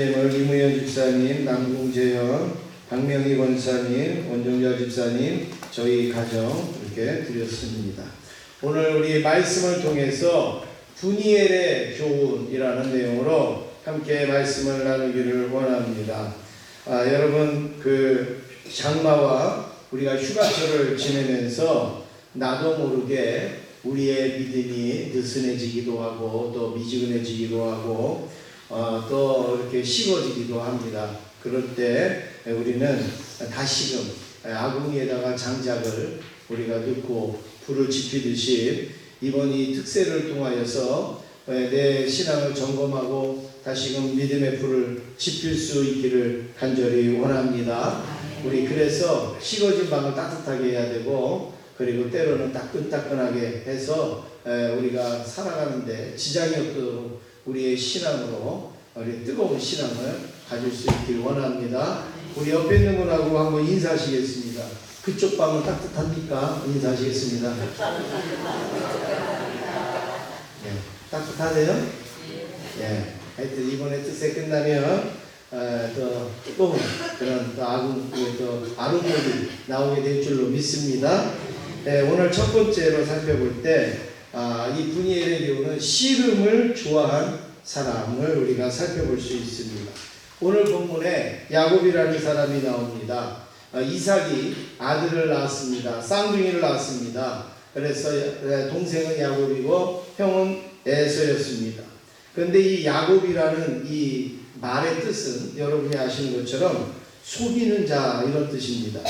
을 이무현 집사님, 남궁재현, 박명희 권사님, 원종자 집사님, 저희 가정 이렇게 드렸습니다. 오늘 우리 말씀을 통해서 분이엘의 교훈이라는 내용으로 함께 말씀을 나누기를 원합니다. 아, 여러분 그 장마와 우리가 휴가철을 지내면서 나도 모르게 우리의 믿음이 느슨해지기도 하고 또 미지근해지기도 하고 어, 또 이렇게 식어지기도 합니다. 그럴 때 우리는 다시금 아궁이에다가 장작을 우리가 넣고 불을 지피듯이 이번 이 특세를 통하여서 내 신앙을 점검하고 다시금 믿음의 불을 지필 수 있기를 간절히 원합니다. 우리 그래서 식어진 방을 따뜻하게 해야 되고 그리고 때로는 따끈따끈하게 해서 우리가 살아가는데 지장이 없도록 우리의 신앙으로 우리 뜨거운 신앙을 가질 수 있기를 원합니다. 우리 옆에 있는 분하고 한번 인사하시겠습니다. 그쪽 방은 따뜻합니까? 인사하시겠습니다. 네, 따뜻하세요? 예. 하여튼 이번에 뜻세 끝나면 어, 또 뜨거운 그런 또 아군 또 아름물이 나오게 될 줄로 믿습니다. 네, 오늘 첫 번째로 살펴볼 때 아, 이 분이엘의 경우는 씨름을 좋아한 사람을 우리가 살펴볼 수 있습니다. 오늘 본문에 야곱이라는 사람이 나옵니다. 아, 이삭이 아들을 낳았습니다. 쌍둥이를 낳았습니다. 그래서 동생은 야곱이고 형은 에서였습니다. 그런데 이 야곱이라는 이 말의 뜻은 여러분이 아시는 것처럼 속이는 자 이런 뜻입니다.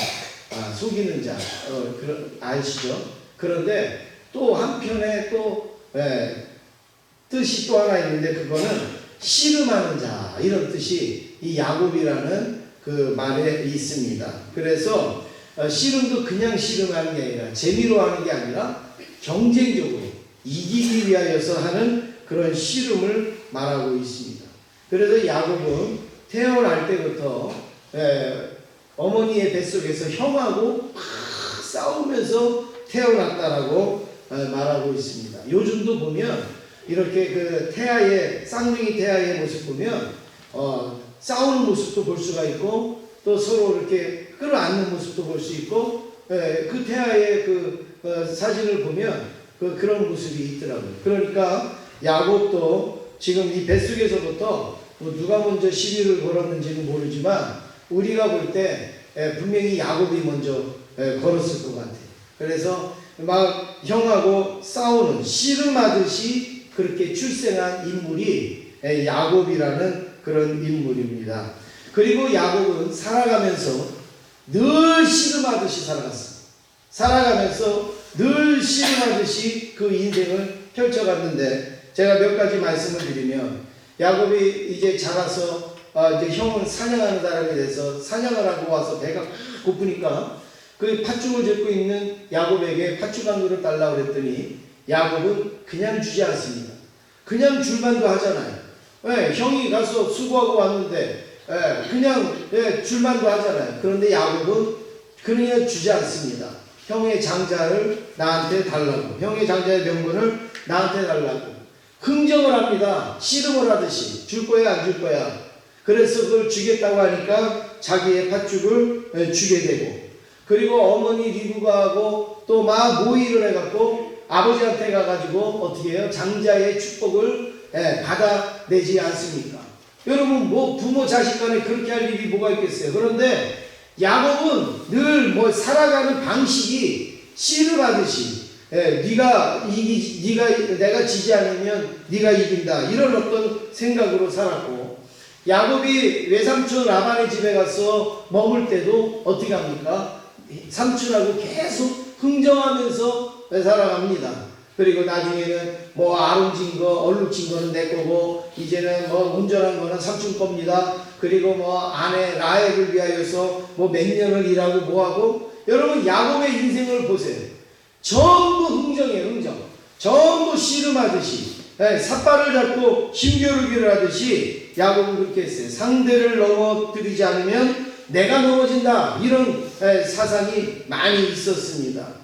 아, 속이는 자 어, 그런 아시죠? 그런데 또 한편에 또 예, 뜻이 또 하나 있는데 그거는 씨름하는 자 이런 뜻이 이 야곱이라는 그 말에 있습니다. 그래서 어, 씨름도 그냥 씨름하는 게 아니라 재미로 하는 게 아니라 경쟁적으로 이기기 위하여서 하는 그런 씨름을 말하고 있습니다. 그래서 야곱은 태어날 때부터 예, 어머니의 뱃속에서 형하고 막 싸우면서 태어났다라고 어, 말하고 있습니다. 요즘도 보면 이렇게 그 태아의 쌍둥이 태아의 모습 보면 어, 싸우는 모습도 볼 수가 있고 또 서로 이렇게 끌어안는 모습도 볼 수 있고 예, 그 태아의 그 어, 사진을 보면 그 그런 모습이 있더라고요. 그러니까 야곱도 지금 이 뱃속에서부터 뭐 누가 먼저 시비를 걸었는지는 모르지만 우리가 볼때 분명히 야곱이 먼저 예, 걸었을 것 같아요. 그래서 막 형하고 싸우는 씨름하듯이 그렇게 출생한 인물이 예, 야곱이라는 그런 인물입니다. 그리고 야곱은 살아가면서 늘 씨름하듯이 살아갔어요. 살아가면서 늘 씨름하듯이 그 인생을 펼쳐갔는데 제가 몇 가지 말씀을 드리면 야곱이 이제 자라서 아 이제 형은 사냥하는 사람이 돼서 사냥을 하고 와서 배가 고프니까 그 팥죽을 젓고 있는 야곱에게 팥죽 한 그릇 달라고 그랬더니 야곱은 그냥 주지 않습니다. 그냥 줄만도 하잖아요. 예, 형이 가서 수고하고 왔는데 예, 그냥 예, 줄만도 하잖아요. 그런데 야곱은 그냥 주지 않습니다. 형의 장자를 나한테 달라고 형의 장자의 명분을 나한테 달라고 흥정을 합니다. 씨름을 하듯이 줄 거야 안 줄 거야. 그래서 그걸 주겠다고 하니까 자기의 팥죽을 예, 주게 되고 그리고 어머니 리브가 하고 또 막 모의를 해갖고 아버지한테 가가지고 어떻게 해요? 장자의 축복을 예, 받아내지 않습니까? 여러분 뭐 부모 자식 간에 그렇게 할 일이 뭐가 있겠어요? 그런데 야곱은 늘 뭐 살아가는 방식이 씨름하듯이 예, 네가 이기 네가 내가 지지 않으면 네가 이긴다 이런 어떤 생각으로 살았고 야곱이 외삼촌 라반의 집에 가서 머물 때도 어떻게 합니까? 삼촌하고 계속 흥정하면서 살아갑니다. 그리고 나중에는 뭐 아롱진 거, 얼룩진 거는 내 거고 이제는 뭐 운전한 거는 삼촌 겁니다. 그리고 뭐 아내 라헬을 위하여서 뭐 몇 년을 일하고 뭐 하고 여러분 야곱의 인생을 보세요. 전부 흥정이에요, 흥정. 전부 씨름하듯이 예, 삿발을 잡고 힘겨루기를 하듯이 야곱은 그렇게 했어요. 상대를 넘어뜨리지 않으면 내가 넘어진다. 이런 예, 사상이 많이 있었습니다.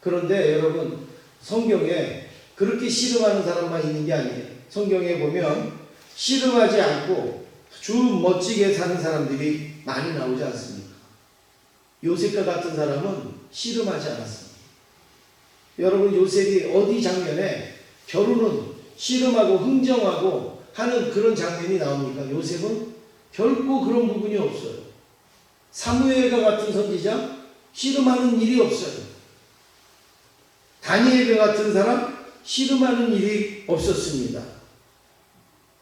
그런데 여러분 성경에 그렇게 씨름하는 사람만 있는 게 아니에요. 성경에 보면 씨름하지 않고 주 멋지게 사는 사람들이 많이 나오지 않습니까? 요셉과 같은 사람은 씨름하지 않았습니다. 여러분 요셉이 어디 장면에 결혼은 씨름하고 흥정하고 하는 그런 장면이 나옵니까? 요셉은 결코 그런 부분이 없어요. 사무엘과 같은 선지자 씨름하는 일이 없어요. 다니엘과 같은 사람 씨름하는 일이 없었습니다.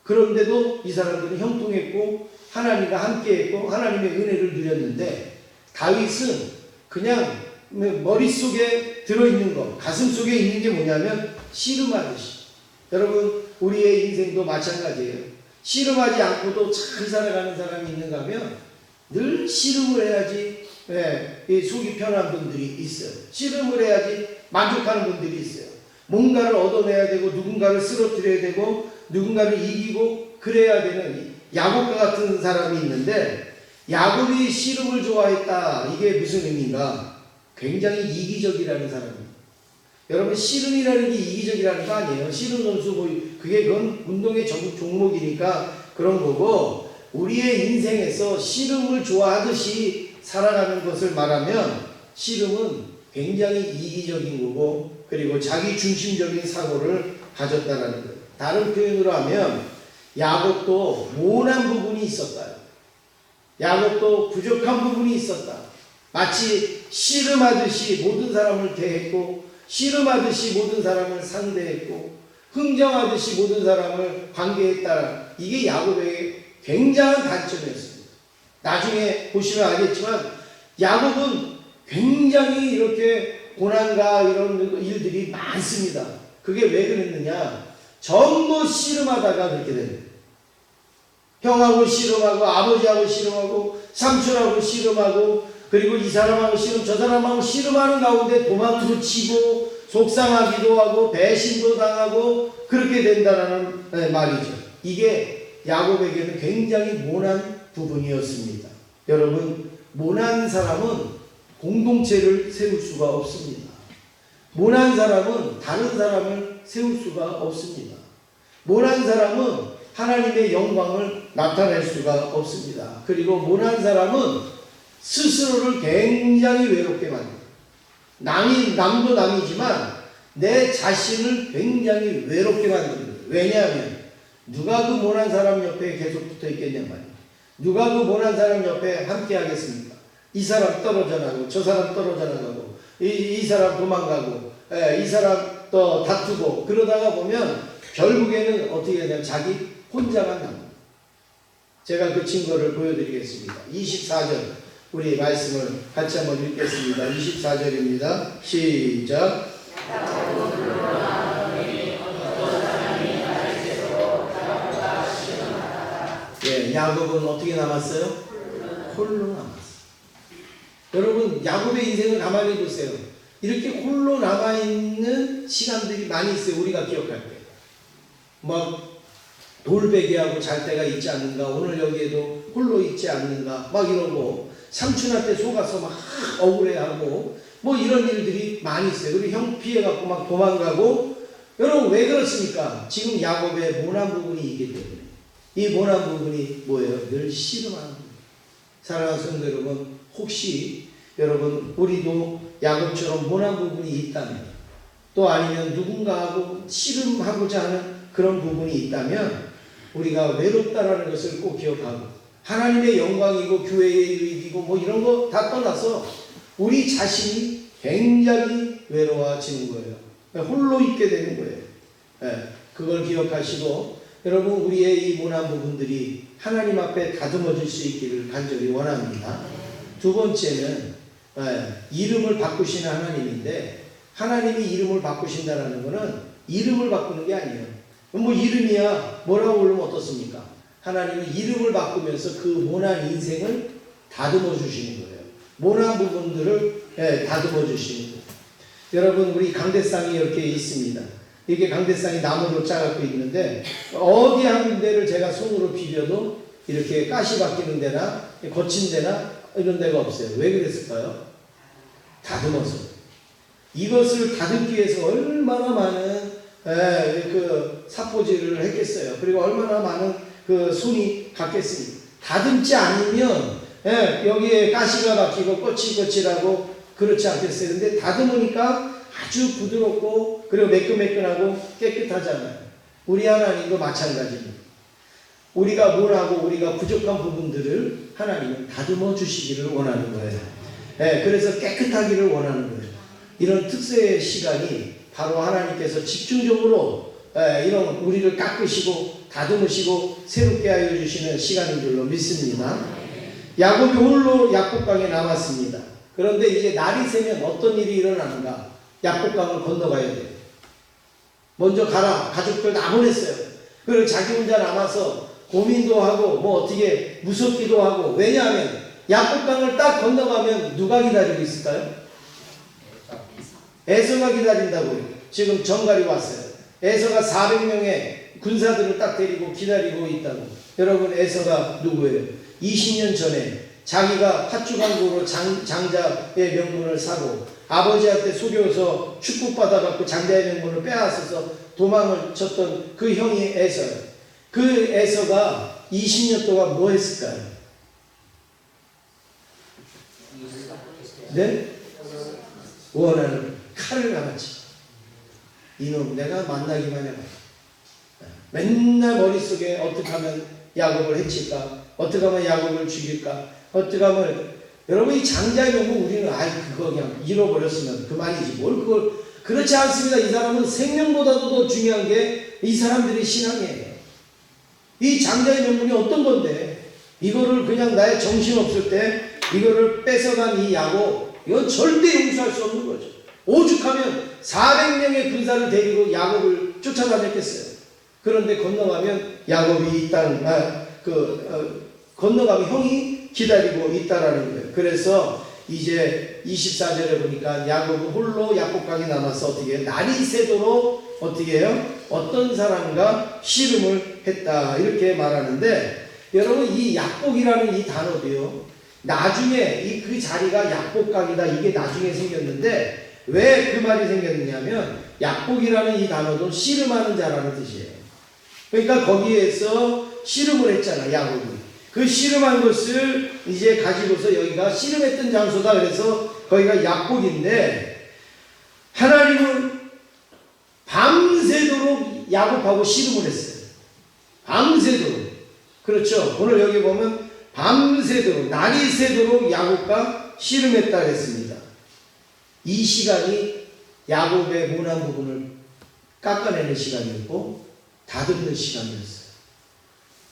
그런데도 이 사람들은 형통했고 하나님과 함께했고 하나님의 은혜를 누렸는데 다윗은 그냥 머릿속에 들어있는 거 가슴 속에 있는 게 뭐냐면 씨름하듯이 여러분 우리의 인생도 마찬가지예요. 씨름하지 않고도 잘 살아가는 사람이 있는가 하면 늘 씨름을 해야지 예, 이 속이 편한 분들이 있어요. 씨름을 해야지 만족하는 분들이 있어요. 뭔가를 얻어내야 되고 누군가를 쓰러뜨려야 되고 누군가를 이기고 그래야 되는 야곱과 같은 사람이 있는데 야곱이 씨름을 좋아했다. 이게 무슨 의미인가? 굉장히 이기적이라는 사람입니다. 여러분 씨름이라는 게 이기적이라는 거 아니에요. 씨름 선수 뭐 그게 그건 운동의 종- 종목이니까 그런 거고 우리의 인생에서 씨름을 좋아하듯이 살아가는 것을 말하면 씨름은 굉장히 이기적인 거고 그리고 자기 중심적인 사고를 가졌다라는 거예요. 다른 표현으로 하면 야곱도 모난 부분이 있었다. 야곱도 부족한 부분이 있었다. 마치 씨름하듯이 모든 사람을 대했고 씨름하듯이 모든 사람을 상대했고 흥정하듯이 모든 사람을 관계했다. 이게 야곱의 굉장한 단점이었습니다. 나중에 보시면 알겠지만 야곱은 굉장히 이렇게 고난과 이런 일들이 많습니다. 그게 왜 그랬느냐? 전부 씨름하다가 그렇게 됩니다. 형하고 씨름하고 아버지하고 씨름하고 삼촌하고 씨름하고 그리고 이 사람하고 씨름 저 사람하고 씨름하는 가운데 도망도 치고 속상하기도 하고 배신도 당하고 그렇게 된다라는 네, 말이죠. 이게 야곱에게는 굉장히 모난 부분이었습니다. 여러분 모난 사람은 공동체를 세울 수가 없습니다. 모난 사람은 다른 사람을 세울 수가 없습니다. 모난 사람은 하나님의 영광을 나타낼 수가 없습니다. 그리고 모난 사람은 스스로를 굉장히 외롭게 만듭니다. 남이, 남도 남이지만 내 자신을 굉장히 외롭게 만듭니다. 왜냐하면 누가 그 모난 사람 옆에 계속 붙어 있겠냐 말이에요. 누가 그 모난 사람 옆에 함께 하겠습니까? 이 사람 떨어져 나가고 저 사람 떨어져 나가고 이, 이 사람 도망가고 예, 이 사람 또 다투고 그러다가 보면 결국에는 어떻게 되냐면 자기 혼자만 남니다. 제가 그 증거를 보여드리겠습니다. 24절 우리 말씀을 같이 한번 읽겠습니다. 24절입니다. 시작. 예, 야곱은 어떻게 남았어요? 홀로 남았어요. 여러분, 야곱의 인생을 가만히 보세요. 이렇게 홀로 남아있는 시간들이 많이 있어요. 우리가 기억할 때. 막, 돌베개하고 잘 때가 있지 않는가. 오늘 여기에도 홀로 있지 않는가. 막 거. 삼촌한테 속아서 막 억울해하고, 뭐 이런 일들이 많이 있어요. 그리고 형 피해갖고 막 도망가고. 여러분, 왜 그렇습니까? 지금 야곱의 모난 부분이 있기 때문에. 이 모난 부분이 뭐예요? 늘 씨름하는 거예요. 사랑하는 성도 여러분, 혹시 여러분 우리도 야곱처럼 모난 부분이 있다면 또 아니면 누군가하고 씨름하고자 하는 그런 부분이 있다면 우리가 외롭다라는 것을 꼭 기억하고 하나님의 영광이고 교회의 이익이고 뭐 이런 거 다 떠나서 우리 자신이 굉장히 외로워지는 거예요. 홀로 있게 되는 거예요. 예, 그걸 기억하시고 여러분 우리의 이 모난 부분들이 하나님 앞에 다듬어질 수 있기를 간절히 원합니다. 두 번째는 예, 이름을 바꾸시는 하나님인데 하나님이 이름을 바꾸신다라는 것은 이름을 바꾸는 게 아니에요. 뭐 이름이야 뭐라고 부르면 어떻습니까? 하나님은 이름을 바꾸면서 그 모난 인생을 다듬어 주시는 거예요. 모난 부분들을 예, 다듬어 주시는 거예요. 여러분 우리 강대상이 이렇게 있습니다. 이게 강대상이 나무로 짜갖고 있는데 어디 한 데를 제가 손으로 비벼도 이렇게 가시 바뀌는 데나 거친 데나 이런 데가 없어요. 왜 그랬을까요? 다듬어서. 이것을 다듬기 위해서 얼마나 많은 에, 그 사포질을 했겠어요. 그리고 얼마나 많은 그 손이 갔겠습니까? 다듬지 않으면 예, 여기에 가시가 박히고 거칠거칠하고 그렇지 않겠어요. 근데 다듬으니까 아주 부드럽고 그리고 매끈매끈하고 깨끗하잖아요. 우리 하나님도 마찬가지입니다. 우리가 뭘 하고 우리가 부족한 부분들을 하나님은 다듬어 주시기를 원하는 거예요. 예, 그래서 깨끗하기를 원하는 거예요. 이런 특세의 시간이 바로 하나님께서 집중적으로 예, 이런 우리를 깎으시고 다듬으시고 새롭게 하여 주시는 시간인 줄로 믿습니다. 야곱이 홀로 약복강에 남았습니다. 그런데 이제 날이 새면 어떤 일이 일어나는가? 약복강을 건너가야 돼요. 먼저 가라. 가족들 다 보냈어요. 그리고 자기 혼자 남아서 고민도 하고 뭐 어떻게 무섭기도 하고 왜냐하면 약복강을 딱 건너가면 누가 기다리고 있을까요? 에서가 기다린다고요. 지금 정갈이 왔어요. 에서가 400명의 군사들을 딱 데리고 기다리고 있다고. 여러분 에서가 누구예요? 20년 전에 자기가 장, 장자의 명분을 사고 아버지한테 속여서 축복받아갖고 장자의 명분을 빼앗아서 도망을 쳤던 그 형이 에서예요. 그 에서가 20년 동안 뭐 했을까요? 네? 원하는 칼을 감았지. 이놈 내가 만나기만 해봐. 맨날 머릿속에 어떻게 하면 야곱을 해칠까? 어떻게 하면 야곱을 죽일까? 어떻게 하면 여러분 이 장자의 명분 우리는 아이 그거 그냥 잃어버렸으면 그만이지 뭘 그걸 그렇지 않습니다. 이 사람은 생명보다도 더 중요한 게 이 사람들의 신앙이에요. 이 장자의 명분이 어떤 건데 이거를 그냥 나의 정신 없을 때 이거를 뺏어간 이 야곱 이건 절대 용서할 수 없는 거죠. 오죽하면 400명의 군사를 데리고 야곱을 쫓아다녔겠어요. 그런데 건너가면 야곱이 이 땅 아, 그 어, 건너가면 형이 기다리고 있다라는 거예요. 그래서 이제 24절에 보니까 야곱은 홀로 약복강에 남아서 어떻게 해요? 날이 새도록 어떻게 해요? 어떤 사람과 씨름을 했다 이렇게 말하는데 여러분 이 약복이라는 이 단어도요 나중에 이 그 자리가 약복강이다 이게 나중에 생겼는데 왜 그 말이 생겼느냐면 약복이라는 이 단어도 씨름하는 자라는 뜻이에요. 그러니까 거기에서 씨름을 했잖아 야곱이. 그 씨름한 것을 이제 가지고서 여기가 씨름했던 장소다 그래서 거기가 약복인데 하나님은 밤새도록 야곱하고 씨름을 했어요. 밤새도록. 그렇죠. 오늘 여기 보면 밤새도록 날이 새도록 야곱과 씨름했다 했습니다. 이 시간이 야곱의 모난 부분을 깎아내는 시간이었고 다듬는 시간이었어요.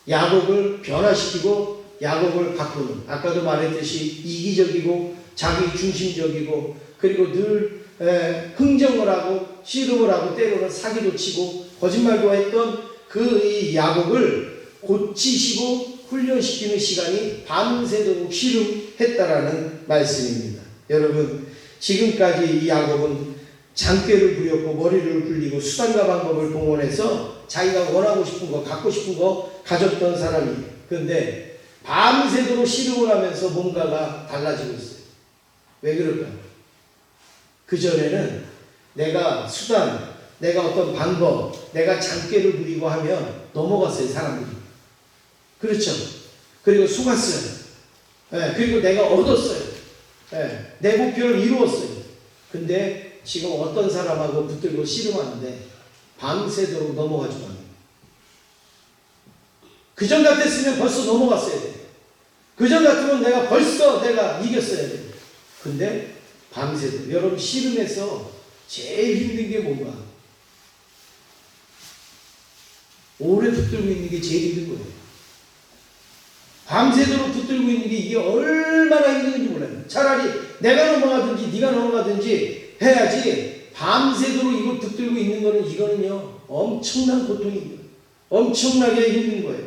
야곱을 변화시키고 야곱을 바꾸는 아까도 말했듯이 이기적이고 자기 중심적이고 그리고 늘 에, 흥정을 하고 씨름을 하고 때로는 사기도 치고 거짓말도 했던 그이 야곱을 고치시고 훈련시키는 시간이 밤새도록 씨름했다라는 말씀입니다. 여러분 지금까지 이 야곱은 장꾀를 부렸고 머리를 굴리고 수단과 방법을 동원해서 자기가 원하고 싶은 거 갖고 싶은 거 가졌던 사람이에요. 그런데 밤새도록 씨름을 하면서 뭔가가 달라지고 있어요. 왜 그럴까요? 그 전에는 내가 수단, 내가 어떤 방법, 내가 장꾀를 부리고 하면 넘어갔어요 사람들이. 그렇죠. 그리고 속았어요. 예, 그리고 내가 얻었어요. 예, 내 목표를 이루었어요. 근데 지금 어떤 사람하고 붙들고 씨름하는데 밤새도록 넘어가지고 않아요. 그전 같았으면 벌써 넘어갔어야 돼. 그전 같으면 내가 벌써 내가 이겼어야 돼. 근데 밤새도록 여러분 씨름에서 제일 힘든 게 뭔가? 오래 붙들고 있는 게 제일 힘든 거예요. 밤새도록 붙들고 있는 게 이게 얼마나 힘든지 몰라요. 차라리 내가 넘어가든지 네가 넘어가든지 해야지 밤새도록 이걸 붙들고 있는 거는 이거는요 엄청난 고통입니다. 엄청나게 힘든 거예요.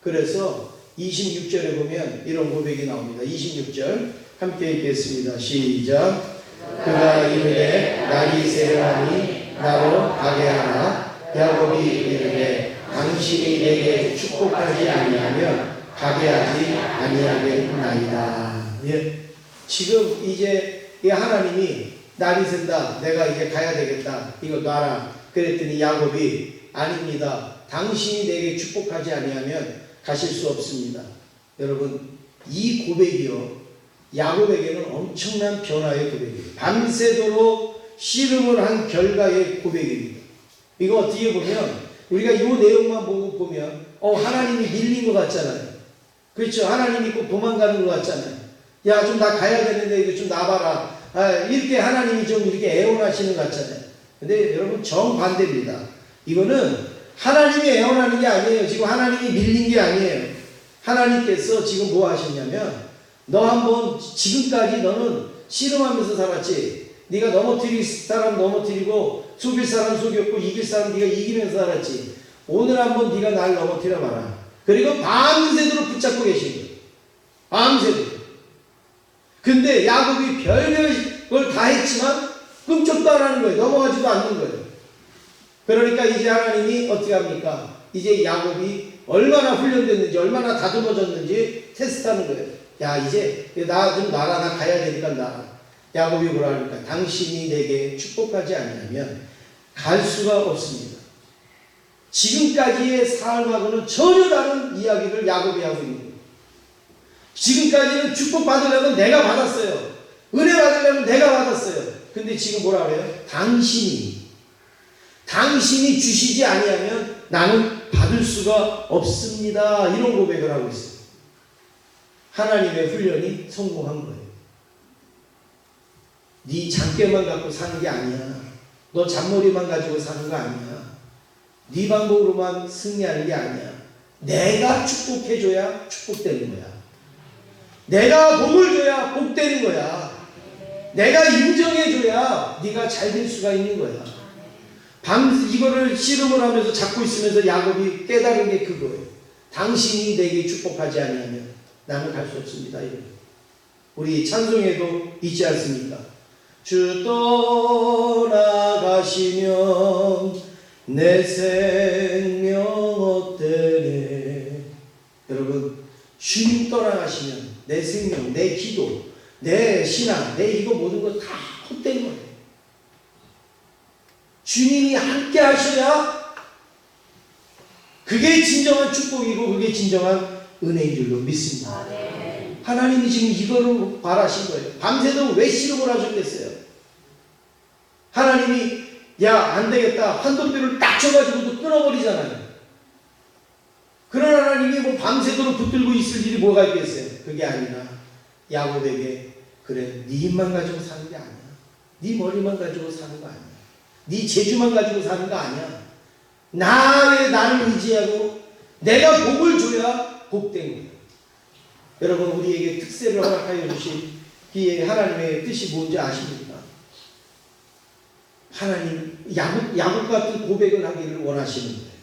그래서 26절에 보면 이런 고백이 나옵니다. 26절 함께 읽겠습니다. 시작. 그가 이르되 날이 새려하니 나로 가게 하나 야곱이 이르되 당신이 내게 축복하지 아니하면 가게 하지 아니하겠나이다. 예. 지금 이제 이 하나님이 날이 샌다. 내가 이제 가야 되겠다. 이거 놔라. 그랬더니 야곱이 아닙니다. 당신이 내게 축복하지 아니하면 가실 수 없습니다. 여러분 이 고백이요 야곱에게는 엄청난 변화의 고백이에요. 밤새도록 씨름을 한 결과의 고백입니다. 이거 어떻게 보면 우리가 이 내용만 보고 보면 어 하나님이 밀린 것 같잖아요. 그렇죠. 하나님이 꼭 도망가는 것 같잖아요. 야 좀 나 가야 되는데 이거 좀 나봐라. 아, 이렇게 하나님이 좀 이렇게 애원하시는 것 같잖아요. 근데 여러분 정반대입니다. 이거는 하나님이 애원하는 게 아니에요. 지금 하나님이 밀린 게 아니에요. 하나님께서 지금 뭐 하셨냐면 너 한번 지금까지 너는 씨름하면서 살았지. 네가 넘어뜨릴 사람 넘어뜨리고 속일 사람 속였고 이길 사람 네가 이기면서 살았지. 오늘 한번 네가 날 넘어뜨려 봐라. 그리고 밤새도록 붙잡고 계신 거예요. 밤새도록. 근데 야곱이 별별 걸 다 했지만 꿈쩍도 안 하는 거예요. 넘어가지도 않는 거예요. 그러니까 이제 하나님이 어떻게 합니까? 이제 야곱이 얼마나 훈련됐는지 얼마나 다듬어졌는지 테스트하는 거예요. 야 이제 나좀 놔라 나 가야 되니까 나 야곱이 하니까 당신이 내게 축복하지 않으면 갈 수가 없습니다. 지금까지의 삶하고는 전혀 다른 이야기를 야곱이 하고 있는 거예요. 지금까지는 축복 받으려면 내가 받았어요. 은혜 받으려면 내가 받았어요. 근데 지금 뭐라 그래요? 당신이 당신이 주시지 아니하면 나는 받을 수가 없습니다. 이런 고백을 하고 있어요. 하나님의 훈련이 성공한 거예요. 네 장깨만 갖고 사는 게 아니야. 너 잔머리만 가지고 사는 거 아니야. 네 방법으로만 승리하는 게 아니야. 내가 축복해줘야 축복되는 거야. 내가 복을 줘야 복되는 거야. 내가 인정해줘야 네가 잘 될 수가 있는 거야. 밤 이거를 씨름을 하면서 잡고 있으면서 야곱이 깨달은 게 그거예요. 당신이 내게 축복하지 아니하면 나는 갈 수 없습니다. 이거. 우리 찬송에도 있지 않습니까? 주 떠나가시면 내 생명 어때네 여러분 주님 떠나가시면 내 생명, 내 기도, 내 신앙, 내 이거 모든 거 다 헛된 거예요. 주님이 함께 하셔야 그게 진정한 축복이고 그게 진정한 은혜인 줄로 믿습니다. 하나님이 지금 이거를 바라신 거예요. 밤새도록 왜 씨름을 하셨겠어요? 하나님이 야 안 되겠다 한도뼈를 딱 쳐가지고도 끊어버리잖아요. 그런 하나님이 뭐 밤새도록 붙들고 있을 일이 뭐가 있겠어요? 그게 아니라 야곱에게 그래 네 힘만 가지고 사는 게 아니야. 네 머리만 가지고 사는 거 아니야. 네 재주만 가지고 사는 거 아니야. 나의 나를 의지하고 내가 복을 줘야 복된 거야. 여러분 우리에게 특세를 허락하여 주신 이 하나님의 뜻이 뭔지 아십니까? 하나님 야곱 야곱 같은 고백을 하기를 원하시는 거예요.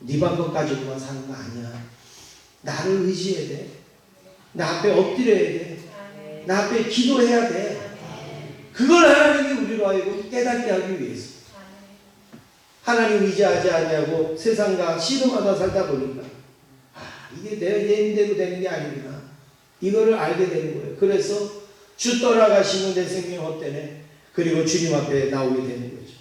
네 방법 가지고만 사는 거 아니야. 나를 의지해야 돼. 나 앞에 엎드려야 돼. 나 앞에 기도해야 돼. 그걸 하나님이 우리로 하여금 깨닫게 하기 위해서. 하나님 의지하지 아니하고 세상과 씨름하다 살다 보니까 아, 이게 내, 내 힘대로 되는 게 아니구나. 이거를 알게 되는 거예요. 그래서 주 떠나가시면 내 생명 헛되네. 그리고 주님 앞에 나오게 되는 거죠.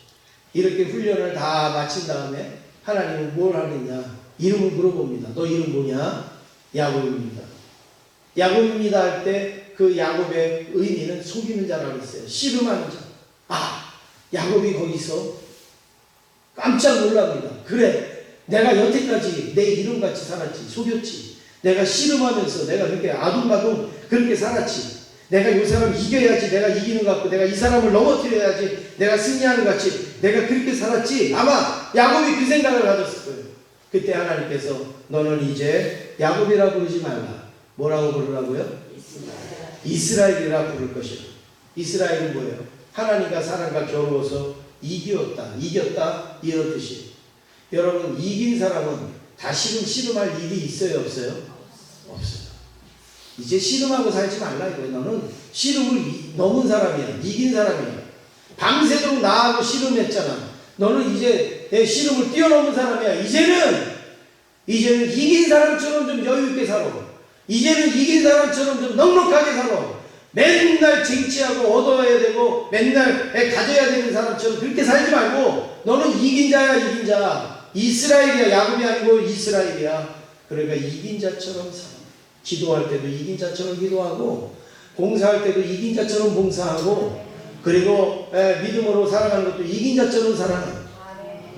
이렇게 훈련을 다 마친 다음에 하나님은 뭘 하느냐? 이름을 물어봅니다. 너 이름 뭐냐? 야곱입니다. 야곱입니다 할 때 그 야곱의 의미는 속이는 자라고 했어요. 씨름하는 자. 아, 야곱이 거기서 깜짝 놀랍니다. 그래, 내가 여태까지 내 이름같이 살았지, 속였지. 내가 씨름하면서 내가 그렇게 아둥바둥 그렇게 살았지. 내가 이 사람 이겨야지, 내가 이기는 것 같고, 내가 이 사람을 넘어뜨려야지, 내가 승리하는 것 같이, 내가 그렇게 살았지. 아마 야곱이 그 생각을 가졌을 거예요. 그때 하나님께서 너는 이제 야곱이라고 부르지 말라. 뭐라고 부르라고요? 이스라엘 이라 부를 것이라. 이스라엘은 뭐예요? 하나님과 사람과 겨루어서 이겼다, 이겼다 이런 뜻이에요. 여러분 이긴 사람은 다시금 씨름할 일이 있어요, 없어요? 없어요. 이제 씨름하고 살지 말라 이거예요. 너는 씨름을 이- 넘은 사람이야, 이긴 사람이야. 밤새도록 나하고 씨름했잖아. 너는 이제 내 씨름을 뛰어넘은 사람이야. 이제는 이제는 이긴 사람처럼 좀 여유 있게 살아. 이제는 이긴 사람처럼 좀 넉넉하게 살아. 맨날 쟁취하고 얻어야 되고 맨날 애 가져야 되는 사람처럼 그렇게 살지 말고 너는 이긴 자야 이긴 자. 이스라엘이야. 야곱이 아니고 이스라엘이야. 그러니까 이긴 자처럼 살아. 기도할 때도 이긴 자처럼 기도하고 봉사할 때도 이긴 자처럼 봉사하고 그리고 예, 믿음으로 살아가는 것도 이긴 자처럼 살아가.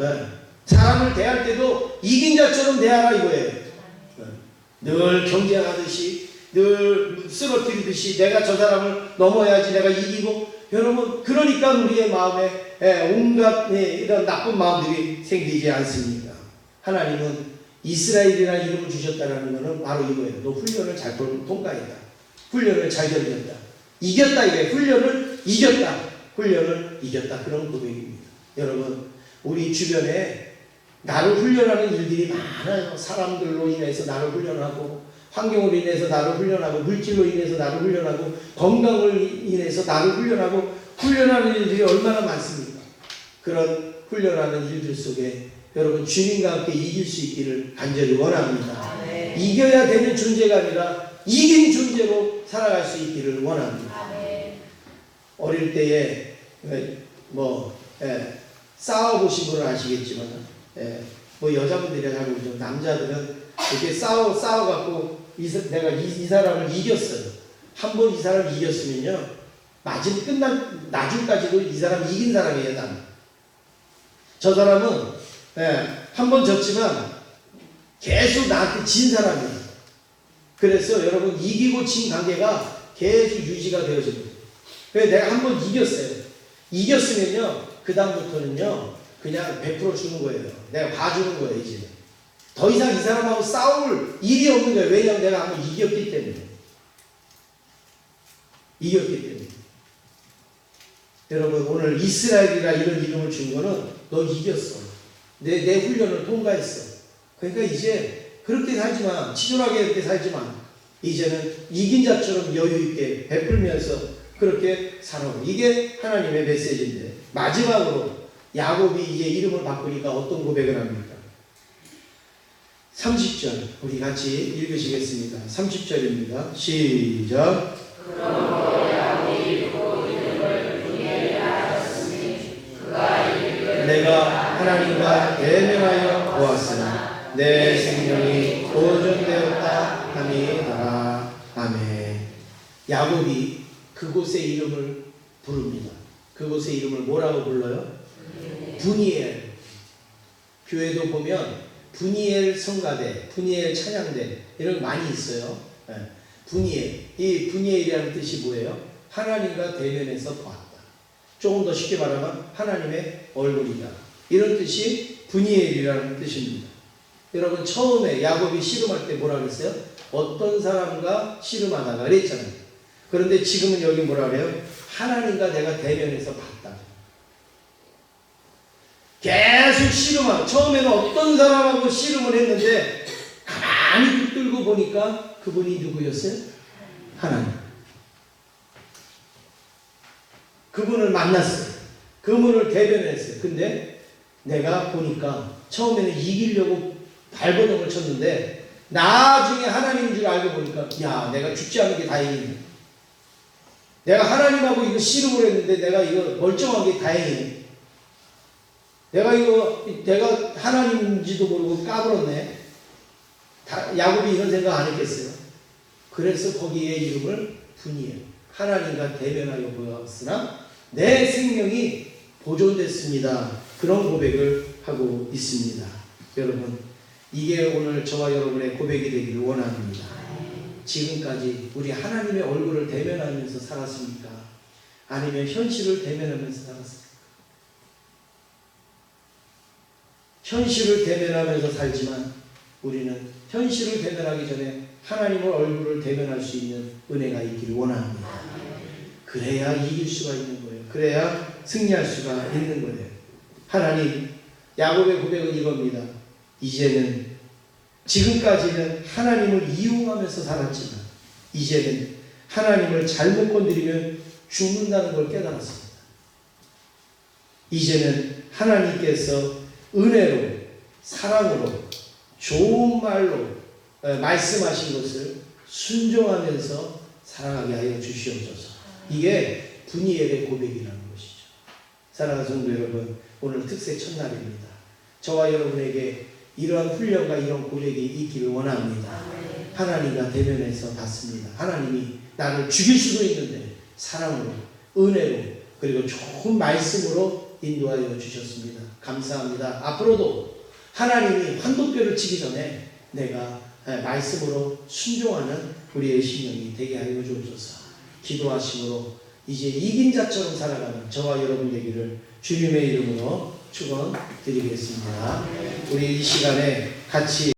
예. 사람을 대할 때도 이긴 자처럼 대하라 이거예요. 예. 늘 경쟁하듯이 늘 쓰러뜨리듯이 내가 저 사람을 넘어야지 내가 이기고 여러분 그러니까 우리의 마음에 예, 온갖 예, 이런 나쁜 마음들이 생기지 않습니까? 하나님은 이스라엘이라는 이름을 주셨다는 것은 바로 이거예요. 너 훈련을 잘 통- 통과했다. 훈련을 잘 견뎠다. 이겼다 이거예요. 훈련을 이겼다. 훈련을 이겼다. 그런 고백입니다. 여러분 우리 주변에 나를 훈련하는 일들이 많아요. 사람들로 인해서 나를 훈련하고 환경으로 인해서 나를 훈련하고 물질로 인해서 나를 훈련하고 건강을 인해서 나를 훈련하고 훈련하는 일들이 얼마나 많습니까? 그런 훈련하는 일들 속에 여러분 주님과 함께 이길 수 있기를 간절히 원합니다. 이겨야 되는 존재가 아니라 이긴 존재로 살아갈 수 있기를 원합니다. 어릴 때에 에, 뭐 예, 싸워보신 분은 아시겠지만 예, 뭐 여자분들이 잘 모르죠. 남자들은 이렇게 싸워 싸워갖고 내가 이, 이 사람을 이겼어요. 한 번 이 사람을 이겼으면요 마지막 끝난 나중까지도 이 사람 이긴 사람이에요. 나는. 저 사람은 예, 한 번 졌지만 계속 나한테 진 사람이에요. 그래서 여러분 이기고 진 관계가 계속 유지가 되어집니다. 그래서 내가 한 번 이겼어요. 이겼으면요, 그 다음부터는요, 그냥 100% 주는 거예요. 내가 봐주는 거예요, 이제. 더 이상 이 사람하고 싸울 일이 없는 거예요. 왜냐하면 내가 한번 이겼기 때문에. 이겼기 때문에. 여러분, 오늘 이스라엘이라 이런 이름을 준 거는 너 이겼어. 내, 내 훈련을 통과했어. 그러니까 이제 그렇게 살지 마. 치졸하게 이렇게 살지 마. 이제는 이긴 자처럼 여유 있게 베풀면서 그렇게 살아오. 이게 하나님의 메시지인데 마지막으로 야곱이 이제 이름을 바꾸니까 어떤 고백을 합니까? 30절 우리 같이 읽으시겠습니다. 30절입니다. 시작. 내가 하나님과 대면하여 보았으나 내 생명이 보존되었다 함이더라. 아멘. 야곱이 그곳의 이름을 부릅니다. 그곳의 이름을 뭐라고 불러요? 분이엘. 교회도 보면 분이엘 성가대, 분이엘 찬양대 이런 거 많이 있어요. 예. 분이엘. 이 분이엘이라는 뜻이 뭐예요? 하나님과 대면해서 보았다. 조금 더 쉽게 말하면 하나님의 얼굴이다. 이런 뜻이 분이엘이라는 뜻입니다. 여러분 처음에 야곱이 씨름할 때 뭐라 그랬어요? 어떤 사람과 씨름하다가 그랬잖아요. 그런데 지금은 여기 뭐라 그래요? 하나님과 내가 대면해서 봤다. 계속 씨름하고 처음에는 어떤 사람하고 씨름을 했는데 가만히 붙들고 보니까 그분이 누구였어요? 하나님. 그분을 만났어요. 그분을 대변했어요. 근데 내가 보니까 처음에는 이기려고 발버둥을 쳤는데 나중에 하나님인 줄 알고 보니까 야 내가 죽지 않은 게 다행이네. 내가 하나님하고 이거 씨름을 했는데 내가 이거 멀쩡한 게 다행이네. 내가 이거 내가 하나님인지도 모르고 까불었네. 다, 야곱이 이런 생각 안 했겠어요. 그래서 거기에 이름을 분이에요. 하나님과 대면하여 보았으나 내 생명이 보존됐습니다. 그런 고백을 하고 있습니다. 여러분, 이게 오늘 저와 여러분의 고백이 되기를 원합니다. 지금까지 우리 하나님의 얼굴을 대면하면서 살았습니까? 아니면 현실을 대면하면서 살았습니까? 현실을 대면하면서 살지만 우리는 현실을 대면하기 전에 하나님의 얼굴을 대면할 수 있는 은혜가 있기를 원합니다. 그래야 이길 수가 있는 거예요. 그래야 승리할 수가 있는 거예요. 하나님, 야곱의 고백은 이겁니다. 이제는 지금까지는 하나님을 이용하면서 살았지만 이제는 하나님을 잘못 건드리면 죽는다는 걸 깨달았습니다. 이제는 하나님께서 은혜로 사랑으로 좋은 말로 어, 말씀하신 것을 순종하면서 살아가게 하여 주시옵소서. 이게 분이엘의 고백이라는 것이죠. 사랑하는 성도 여러분, 오늘 특세 첫날입니다. 저와 여러분에게 이러한 훈련과 이런 고백이 있기를 원합니다. 하나님과 대면해서 받습니다. 하나님이 나를 죽일 수도 있는데 사랑으로, 은혜로, 그리고 좋은 말씀으로 인도하여 주셨습니다. 감사합니다. 앞으로도 하나님이 환도뼈를 치기 전에 내가 말씀으로 순종하는 우리의 신령이 되게 하여 주옵소서. 기도하심으로 이제 이긴 자처럼 살아가는 저와 여러분 되기를 주님의 이름으로 축원드리겠습니다. 우리 이 시간에 같이